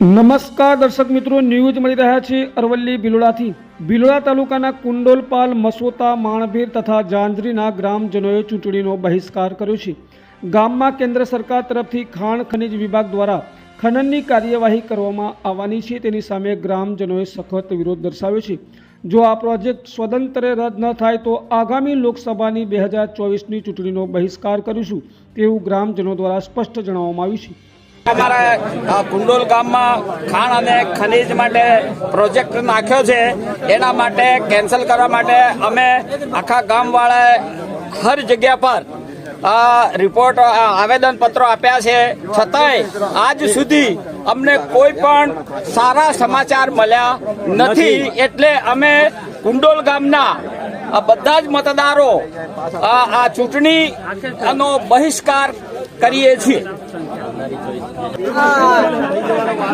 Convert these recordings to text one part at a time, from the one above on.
નમસ્કાર દર્શક મિત્રો ન્યૂઝ મળી રહ્યા છે અરવલ્લી ભિલોડાથી ભિલોડા તાલુકાના કુંડોલપાલ, મસોતા, માણભીર તથા જાંજરીના ગ્રામજનોએ ચૂંટણીનો બહિષ્કાર કર્યો છે. ગામમાં કેન્દ્ર સરકાર તરફથી ખાણ ખનિજ વિભાગ દ્વારા ખનનની કાર્યવાહી કરવામાં આવવાની છે. તેની સામે ગ્રામજનોએ સખત વિરોધ દર્શાવ્યો છે. જો આ પ્રોજેક્ટ સ્વતંત્ર રદ ન થાય તો આગામી લોકસભાની બે હજાર ચોવીસની ચૂંટણીનો બહિષ્કાર કરીશું, તેવું ગ્રામજનો દ્વારા સ્પષ્ટ જણાવવામાં આવ્યું છે. અમારા કુંડોલ ગામમાં ખાણ અને ખનીજ માટે પ્રોજેક્ટ નાખ્યો છે. એના માટે કેન્સલ કરવા માટે અમે આખા ગામવાળાએ હર જગ્યા પર રિપોર્ટ આવેદનપત્રો આપ્યા છે. છતાંય આજ સુધી અમને કોઈ પણ સારા સમાચાર મળ્યા નથી. એટલે અમે કુંડોલ ગામના આ બધા જ મતદારો આ આ ચૂંટણીનો બહિષ્કાર કરીએ છીએ.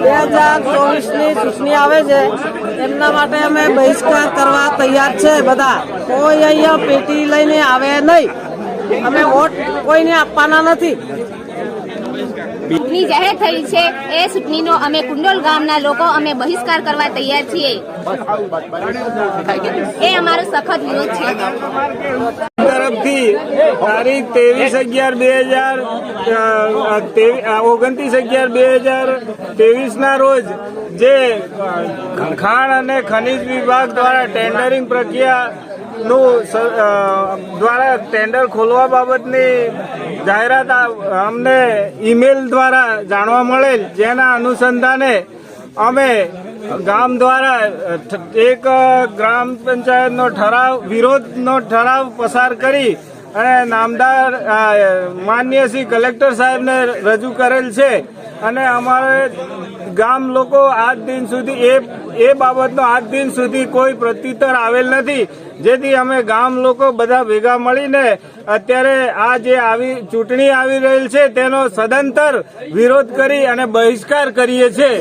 બે હજાર ચોવીસની ચૂંટણી આવે છે. એમના માટે અમે બહિષ્કાર કરવા તૈયાર છે બધા. કોઈ અહીંયા પેટી લઈને આવે નહીં. અમે વોટ કોઈને આપવાના નથી. ચૂંટણી જાહેર થઈ છે. એ ચૂંટણીનો અમે કુંડોલ ગામના લોકો અમે બહિષ્કાર કરવા તૈયાર છીએ. એ અમારો સખત વિરોધ છે. તારીખ ત્રેવીસ અગિયાર બે હજાર ઓગણત્રીસ અગિયાર બે હજાર ત્રેવીસ ના રોજ જે ખાણ અને ખનિજ વિભાગ દ્વારા ટેન્ડરિંગ પ્રક્રિયા દ્વારા ટેન્ડર ખોલવા બાબતની જાહેરાત અમને ઈમેલ દ્વારા જાણવા મળેલ, જેના અનુસંધાને અમે ગામ દ્વારા એક ગ્રામ પંચાયતનો ઠરાવ, વિરોધનો ઠરાવ પસાર કરી અને નામદાર માન્ય શ્રી કલેક્ટર સાહેબને રજૂ કરેલ છે. અને અમારે ગામ લોકો આજ દિન સુધી એ એ બાબતનો આજ દિન સુધી કોઈ પ્રત્યુત્તર આવેલ નથી. જેથી અમે ગામ લોકો બધા ભેગા મળીને અત્યારે આ જે આવી ચૂંટણી આવી રહેલ છે તેનો સદંતર વિરોધ કરી અને બહિષ્કાર કરીએ છીએ.